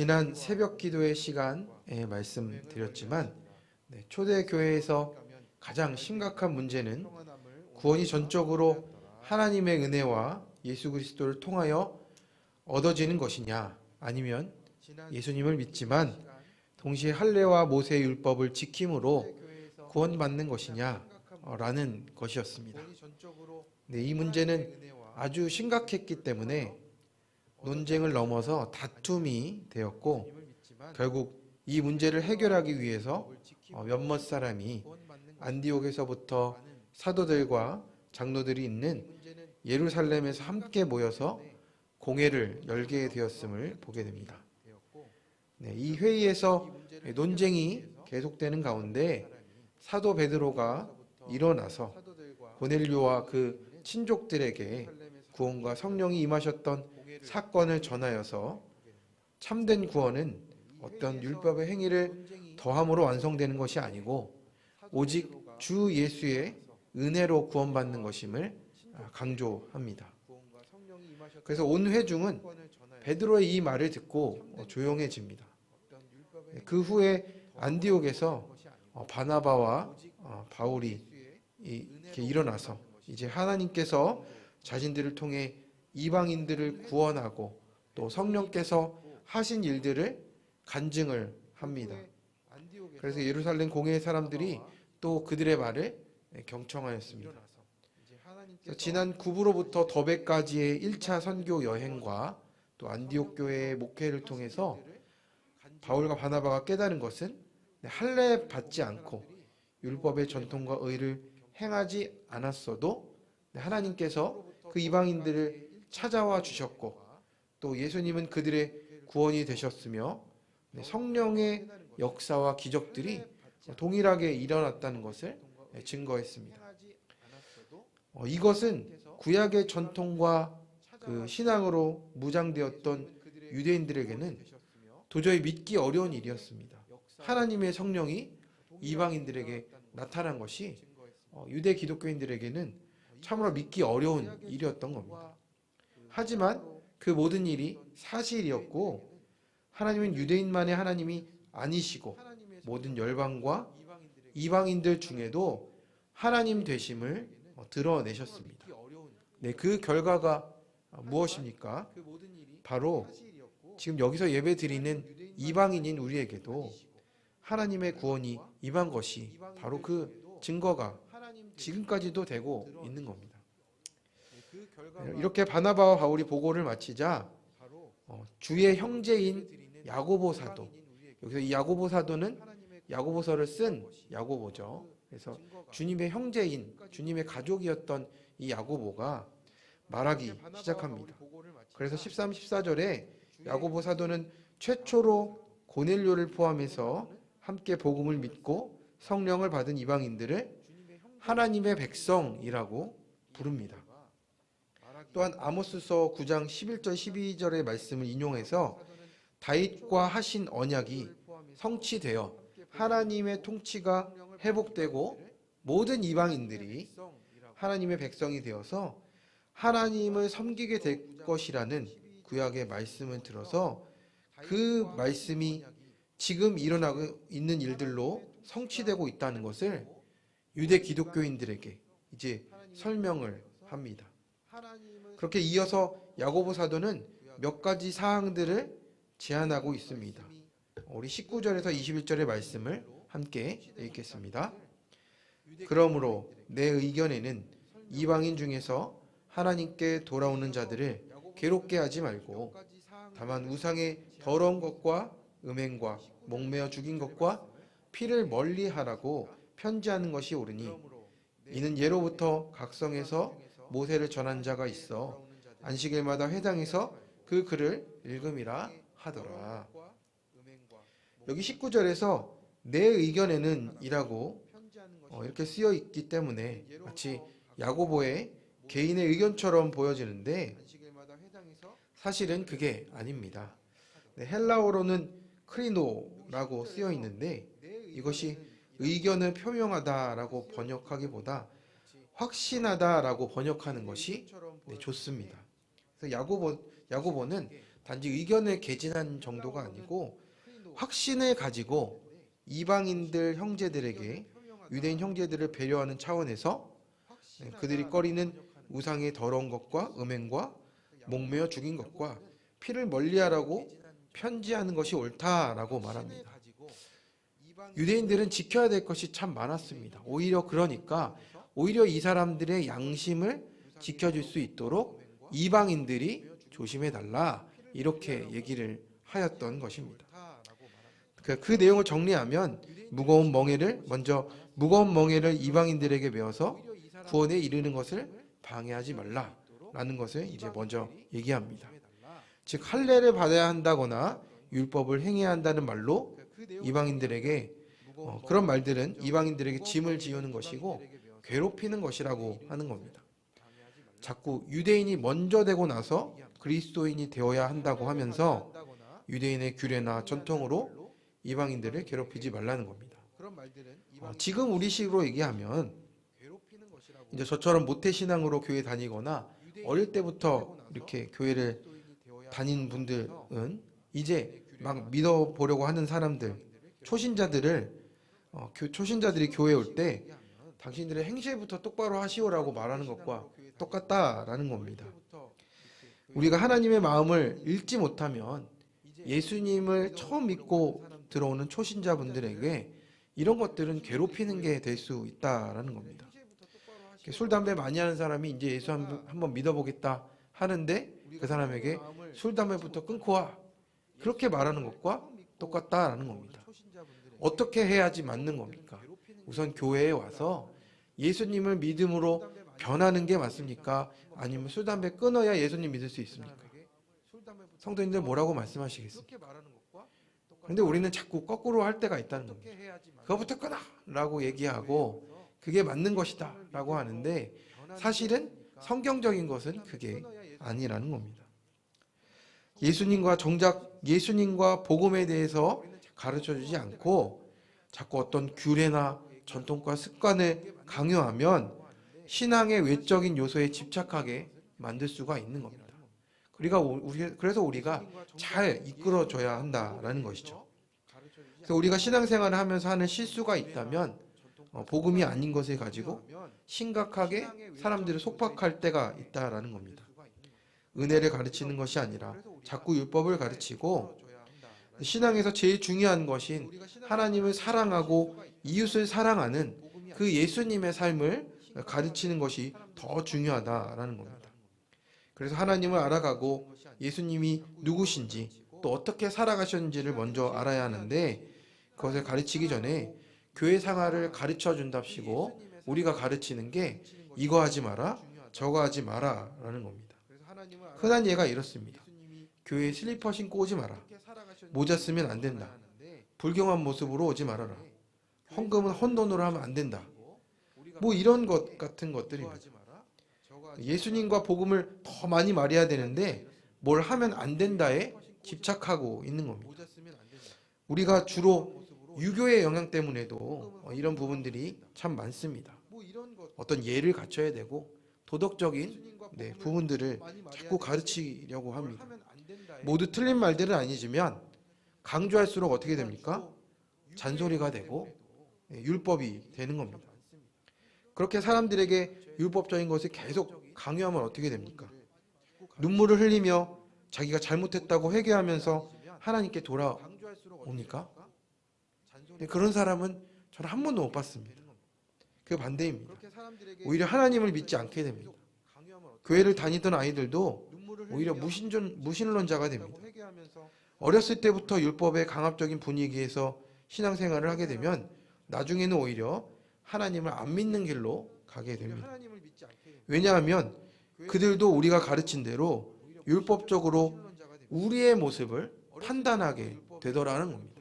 지난 새벽 기도의 시간에 말씀드렸지만 네, 초대 교회에서 가장 심각한 문제는 구원이 전적으로 하나님의 은혜와 예수 그리스도를 통하여 얻어지는 것이냐 아니면 예수님을 믿지만 동시에 할례와 모세의 율법을 지킴으로 구원받는 것이냐라는 것이었습니다. 네, 이 문제는 아주 심각했기 때문에 논쟁을 넘어서 다툼이 되었고 결국 이 문제를 해결하기 위해서 어, 몇몇 사람이 안디옥에서부터 사도들과 장로들이 있는 예루살렘에서 함께 모여서 공회를 열게 되었음을 보게 됩니다. 네, 이 회의에서 논쟁이 계속되는 가운데 사도 베드로가 일어나서 고넬료와 그 친족들에게 구원과 성령이 임하셨던 사건을 전하여서 참된 구원은 어떤 율법의 행위를 더함으로 완성되는 것이 아니고 오직 주 예수의 은혜로 구원받는 것임을 강조합니다. 그래서 온 회중은 베드로의 이 말을 듣고 조용해집니다. 그 후에 안디옥에서 어, 바나바와 어, 바울이 이렇게 일어나서 이제 하나님께서 자신들을 통해 이방인들을 구원하고 또 성령께서 하신 일들을 간증을 합니다. 그래서 예루살렘 공회의 사람들이 또 그들의 말을 경청하였습니다. 지난 구부로부터 더베까지의 1차 선교 여행과 또 안디옥 교회의 목회를 통해서 바울과 바나바가 깨달은 것은 할례 받지 않고 율법의 전통과 의를 행하지 않았어도 하나님께서 그 이방인들을 찾아와 주셨고 또 예수님은 그들의 구원이 되셨으며 성령의 역사와 기적들이 동일하게 일어났다는 것을 증거했습니다. 어, 이것은 구약의 전통과 그 신앙으로 무장되었던 유대인들에게는 도저히 믿기 어려운 일이었습니다. 하나님의 성령이 이방인들에게 나타난 것이 어, 유대 기독교인들에게는 참으로 믿기 어려운 일이었던 겁니다. 하지만 그 모든 일이 사실이었고 하나님은 유대인만의 하나님이 아니시고 모든 열방과 이방인들 중에도 하나님 되심을 어, 드러내셨습니다. 네, 그 결과가 무엇입니까? 바로 지금 여기서 예배 드리는 이방인인 우리에게도 하나님의 구원이 임한 것이 바로 그 증거가 지금까지도 되고 있는 겁니다. 이렇게 바나바와 바울이 보고를 마치자 어, 주의 형제인 야고보 사도 여기서 이 야고보 사도는 야고보서를 쓴 야고보죠. 그래서 주님의 형제인 주님의 가족이었던 이 야고보가 말하기 시작합니다. 그래서 13, 14절에 야고보 사도는 최초로 고넬료를 포함해서 함께 복음을 믿고 성령을 받은 이방인들을 하나님의 백성이라고 부릅니다. 또한 아모스서 9장 11절 12절의 말씀을 인용해서 다윗과 하신 언약이 성취되어 하나님의 통치가 회복되고 모든 이방인들이 하나님의 백성이 되어서 하나님을 섬기게 될 것이라는 구약의 말씀을 들어서 그 말씀이 지금 일어나고 있는 일들로 성취되고 있다는 것을 유대 기독교인들에게 이제 설명을 합니다. 그렇게 이어서 야고보 사도는 몇 가지 사항들을 제안하고 있습니다. 우리 19절에서 21절의 말씀을 함께 읽겠습니다. 그러므로 내 의견에는 이방인 중에서 하나님께 돌아오는 자들을 괴롭게 하지 말고 다만 우상의 더러운 것과 음행과 목매어 죽인 것과 피를 멀리 하라고 편지하는 것이 옳으니 이는 예로부터 각성에서 모세를 전한 자가 있어 안식일마다 회당에서 그 글을 읽음이라 하더라. 여기 19절에서 내 의견에는 이라고 어, 이렇게 쓰여 있기 때문에 마치 야고보의 개인의 의견처럼 보여지는데 사실은 그게 아닙니다. 네, 헬라어로는 크리노라고 쓰여 있는데 이것이 의견을 표명하다라고 번역하기보다 확신하다라고 번역하는 것이 네, 좋습니다. 그래서 야고보 야고보는 단지 의견을 개진한 정도가 아니고 확신을 가지고 이방인들 형제들에게 유대인 형제들을 배려하는 차원에서 네, 그들이 꺼리는 우상의 더러운 것과 음행과 목매어 죽인 것과 피를 멀리하라고 편지하는 것이 옳다라고 말합니다. 유대인들은 지켜야 될 것이 참 많았습니다. 오히려 그러니까 오히려 이 사람들의 양심을 지켜줄 수 있도록 이방인들이 조심해 달라 이렇게 얘기를 하였던 것입니다. 그, 그 내용을 정리하면 무거운 멍에를 먼저 무거운 멍에를 이방인들에게 메어서 구원에 이르는 것을 방해하지 말라라는 것을 이제 먼저 얘기합니다. 즉 할례를 받아야 한다거나 율법을 행해야 한다는 말로 이방인들에게 어, 그런 말들은 이방인들에게 짐을 지우는 것이고 괴롭히는 것이라고 하는 겁니다. 자꾸 유대인이 먼저 되고 나서 그리스도인이 되어야 한다고 하면서 유대인의 규례나 전통으로 이방인들을 괴롭히지 말라는 겁니다. 어, 지금 우리식으로 얘기하면 이제 저처럼 모태 신앙으로 교회 다니거나 어릴 때부터 이렇게 교회를 다닌 분들은 이제 막 믿어보려고 하는 사람들 초신자들을 어, 교- 초신자들이 교회 올 때 당신들의 행실부터 똑바로 하시오라고 말하는 것과 똑같다라는 겁니다. 우리가 하나님의 마음을 읽지 못하면 예수님을 처음 믿고 들어오는 초신자분들에게 이런 것들은 괴롭히는 게 될 수 있다라는 겁니다. 술 담배 많이 하는 사람이 이제 예수 한- 한번 믿어보겠다 하는데 그 사람에게 술 담배부터 끊고 와 그렇게 말하는 것과 똑같다라는 겁니다. 어떻게 해야지 맞는 겁니까? 우선 교회에 와서 예수님을 믿음으로 변하는 게 맞습니까? 아니면 술 담배 끊어야 예수님 믿을 수 있습니까? 성도님들 뭐라고 말씀하시겠습니까? 근데 우리는 자꾸 거꾸로 할 때가 있다는 겁니다. 그거부터 끊어 라고 얘기하고 그게 맞는 것이다 라고 하는데 사실은 성경적인 것은 그게 아니라는 겁니다. 예수님과 정작 예수님과 복음에 대해서 가르쳐 주지 않고 자꾸 어떤 규례나 전통과 습관을 강요하면 신앙의 외적인 요소에 집착하게 만들 수가 있는 겁니다. 우리가 우리 그래서 우리가 잘 이끌어줘야 한다라는 것이죠. 그래서 우리가 신앙생활을 하면서 하는 실수가 있다면 어, 복음이 아닌 것을 가지고 심각하게 사람들을 속박할 때가 있다라는 겁니다. 은혜를 가르치는 것이 아니라 자꾸 율법을 가르치고 신앙에서 제일 중요한 것인 하나님을 사랑하고 이웃을 사랑하는 그 예수님의 삶을 가르치는 것이 더 중요하다라는 겁니다. 그래서 하나님을 알아가고 예수님이 누구신지 또 어떻게 살아가셨는지를 먼저 알아야 하는데 그것을 가르치기 전에 교회 생활을 가르쳐 준답시고 우리가 가르치는 게 이거 하지 마라 저거 하지 마라라는 겁니다. 흔한 예가 이렇습니다. 교회에 슬리퍼 신고 오지 마라. 모자 쓰면 안 된다. 불경한 모습으로 오지 말아라. 헌금은 헌돈으로 하면 안 된다. 뭐 이런 것 같은 것들입니다. 예수님과 복음을 더 많이 말해야 되는데 뭘 하면 안 된다에 집착하고 있는 겁니다. 우리가 주로 유교의 영향 때문에도 어, 이런 부분들이 참 많습니다. 어떤 예를 갖춰야 되고 도덕적인 네, 부분들을 자꾸 가르치려고 합니다. 모두 틀린 말들은 아니지만 강조할수록 어떻게 됩니까? 잔소리가 되고 예, 율법이 되는 겁니다. 그렇게 사람들에게 율법적인 것을 계속 강요하면 어떻게 됩니까? 눈물을 흘리며 자기가 잘못했다고 회개하면서 하나님께 돌아옵니까? 네, 그런 사람은 저는 한 번도 못 봤습니다. 그 반대입니다. 오히려 하나님을 믿지 않게 됩니다. 교회를 다니던 아이들도 오히려 무신전, 무신론자가 됩니다. 어렸을 때부터 율법의 강압적인 분위기에서 신앙생활을 하게 되면 나중에는 오히려 하나님을 안 믿는 길로 가게 됩니다. 왜냐하면 그들도 우리가 가르친 대로 율법적으로 우리의 모습을 판단하게 되더라는 겁니다.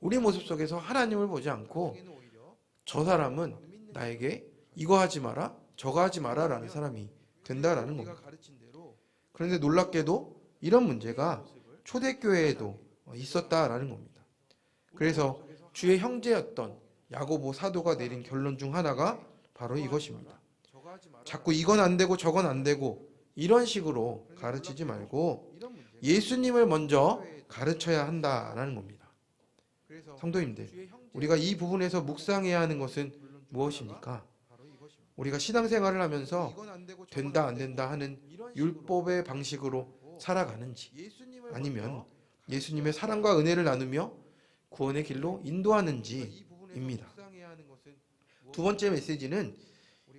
우리 모습 속에서 하나님을 보지 않고 저 사람은 나에게 이거 하지 마라, 저거 하지 마라라는 사람이 된다라는 겁니다. 그런데 놀랍게도 이런 문제가 초대교회에도 있었다라는 겁니다. 그래서 주의 형제였던 야고보 사도가 내린 결론 중 하나가 바로 이것입니다. 자꾸 이건 안 되고 저건 안 되고 이런 식으로 가르치지 말고 예수님을 먼저 가르쳐야 한다라는 겁니다. 성도님들, 우리가 이 부분에서 묵상해야 하는 것은 무엇입니까? 우리가 신앙생활을 하면서 된다 안 된다 하는 율법의 방식으로 살아가는지 아니면 예수님의 사랑과 은혜를 나누며 구원의 길로 인도하는지입니다. 두 번째 메시지는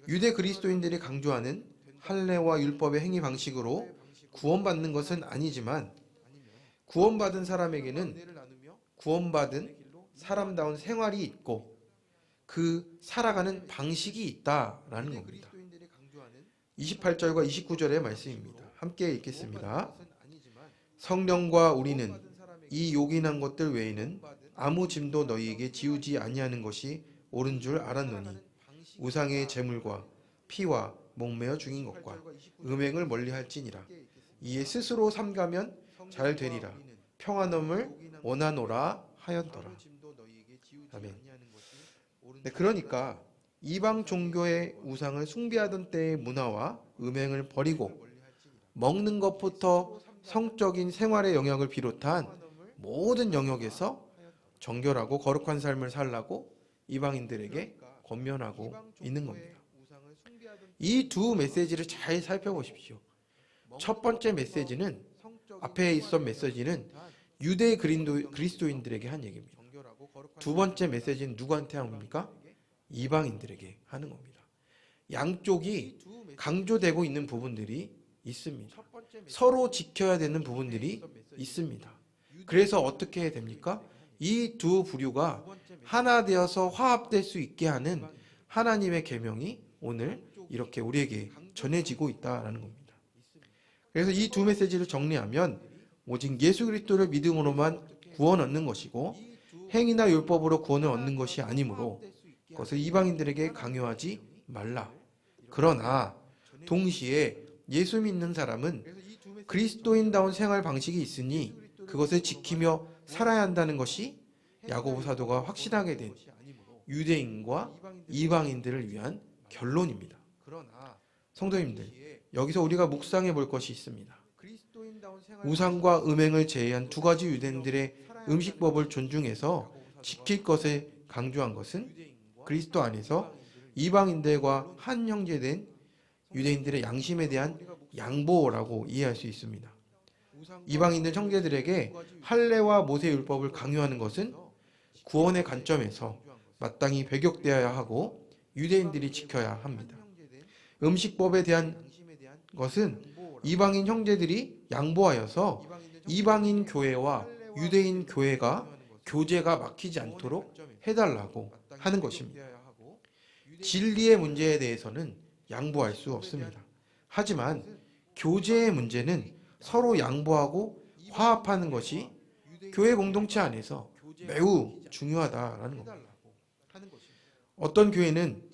유대 그리스도인들이 강조하는 할례와 율법의 행위 방식으로 구원받는 것은 아니지만 구원받은 사람에게는 구원받은 사람다운 생활이 있고 그 살아가는 방식이 있다라는 겁니다. 28절과 29절의 말씀입니다. 함께 읽겠습니다. 성령과 우리는 이 요긴한 것들 외에는 아무 짐도 너희에게 지우지 아니하는 것이 옳은 줄 알았노니 우상의 제물과 피와 목매어 죽인 것과 음행을 멀리할지니라. 이에 스스로 삼가면 잘 되리라. 평안함을 원하노라 하였더라. 아멘. 네, 그러니까 이방 종교의 우상을 숭배하던 때의 문화와 음행을 버리고 먹는 것부터 성적인 생활의 영역을 비롯한 모든 영역에서 정결하고 거룩한 삶을 살라고 이방인들에게 권면하고 있는 겁니다. 이 두 메시지를 잘 살펴보십시오. 첫 번째 메시지는 앞에 있던 메시지는 유대 그린도, 그리스도인들에게 한 얘기입니다. 두 번째 메시지는 누구한테 합니까? 이방인들에게 하는 겁니다. 양쪽이 강조되고 있는 부분들이 있습니다. 서로 지켜야 되는 부분들이 있습니다. 그래서 어떻게 됩니까? 이 두 부류가 하나 되어서 화합될 수 있게 하는 하나님의 계명이 오늘 이렇게 우리에게 전해지고 있다라는 겁니다. 그래서 이 두 메시지를 정리하면 오직 예수 그리스도를 믿음으로만 구원 얻는 것이고 행위나 율법으로 구원을 얻는 것이 아니므로 그것을 이방인들에게 강요하지 말라. 그러나 동시에 예수 믿는 사람은 그리스도인다운 생활 방식이 있으니 그것을 지키며 살아야 한다는 것이 야고보 사도가 확신하게 된 유대인과 이방인들을 위한 결론입니다. 성도님들, 여기서 우리가 묵상해 볼 것이 있습니다. 우상과 음행을 제외한 두 가지 유대인들의 음식법을 존중해서 지킬 것을 강조한 것은 그리스도 안에서 이방인들과 한 형제된 유대인들의 양심에 대한 양보라고 이해할 수 있습니다. 이방인들 형제들에게 할례와 모세 율법을 강요하는 것은 구원의 관점에서 마땅히 배격되어야 하고 유대인들이 지켜야 합니다. 음식법에 대한 것은 이방인 형제들이 양보하여서 이방인 교회와 유대인 교회가 교제가 막히지 않도록 해달라고 하는 것입니다. 진리의 문제에 대해서는 양보할 수 없습니다. 하지만 교제의 문제는 서로 양보하고 화합하는 것이 교회 공동체 안에서 매우 중요하다라는 겁니다. 어떤 교회는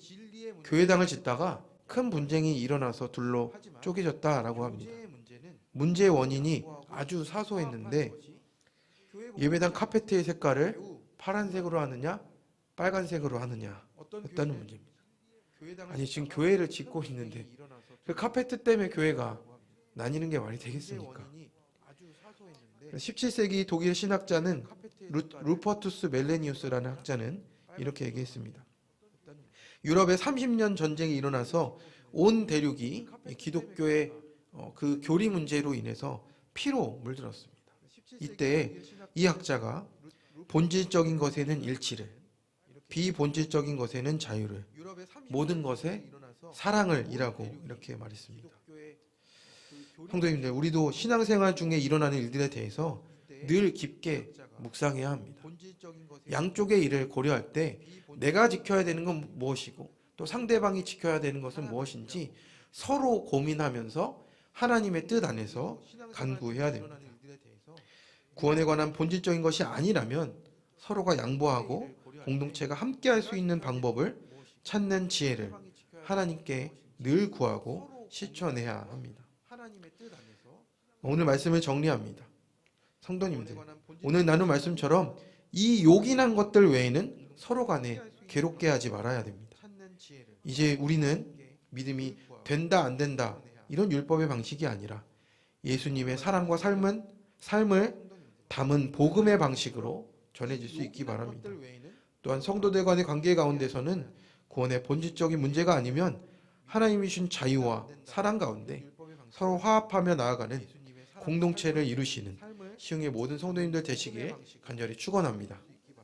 교회당을 짓다가 큰 분쟁이 일어나서 둘로 쪼개졌다라고 합니다. 문제의 원인이 아주 사소했는데 예배당 카페트의 색깔을 파란색으로 하느냐 빨간색으로 하느냐 였다는 문제입니다. 아니 지금 교회를 짓고 있는데 그 카페트 때문에 교회가 나뉘는 게 말이 되겠습니까? 17세기 독일 신학자는 루, 루퍼투스 멜레니우스라는 학자는 이렇게 얘기했습니다. 유럽에 30년 전쟁이 일어나서 온 대륙이 기독교의 어, 그 교리 문제로 인해서 피로 물들었습니다. 이때 이 학자가 본질적인 것에는 일치를, 비본질적인 것에는 자유를, 모든 것에 사랑을 이라고 이렇게 말했습니다. 성도님들, 우리도 신앙생활 중에 일어나는 일들에 대해서 늘 깊게 묵상해야 합니다. 양쪽의 일을 고려할 때 내가 지켜야 되는 건 무엇이고 또 상대방이 지켜야 되는 것은 무엇인지 서로 고민하면서 하나님의 뜻 안에서 간구해야 됩니다. 구원에 관한 본질적인 것이 아니라면 서로가 양보하고 공동체가 함께 할 수 있는 방법을 찾는 지혜를 하나님께 늘 구하고 실천해야 합니다. 오늘 말씀을 정리합니다. 성도님들, 오늘 나눈 말씀처럼 이 요긴한 것들 외에는 서로 간에 괴롭게 하지 말아야 됩니다. 이제 우리는 믿음이 된다 안 된다 이런 율법의 방식이 아니라 예수님의 사랑과 삶은 삶을 담은 복음의 방식으로 전해질 수 있기 바랍니다. 또한 성도들 간의 관계 가운데서는 구원의 본질적인 문제가 아니면 하나님이 주신 자유와 사랑 가운데 서로 화합하며 나아가는 공동체를 이루시는 시흥의 모든 성도님들 되시기에 간절히 축원합니다.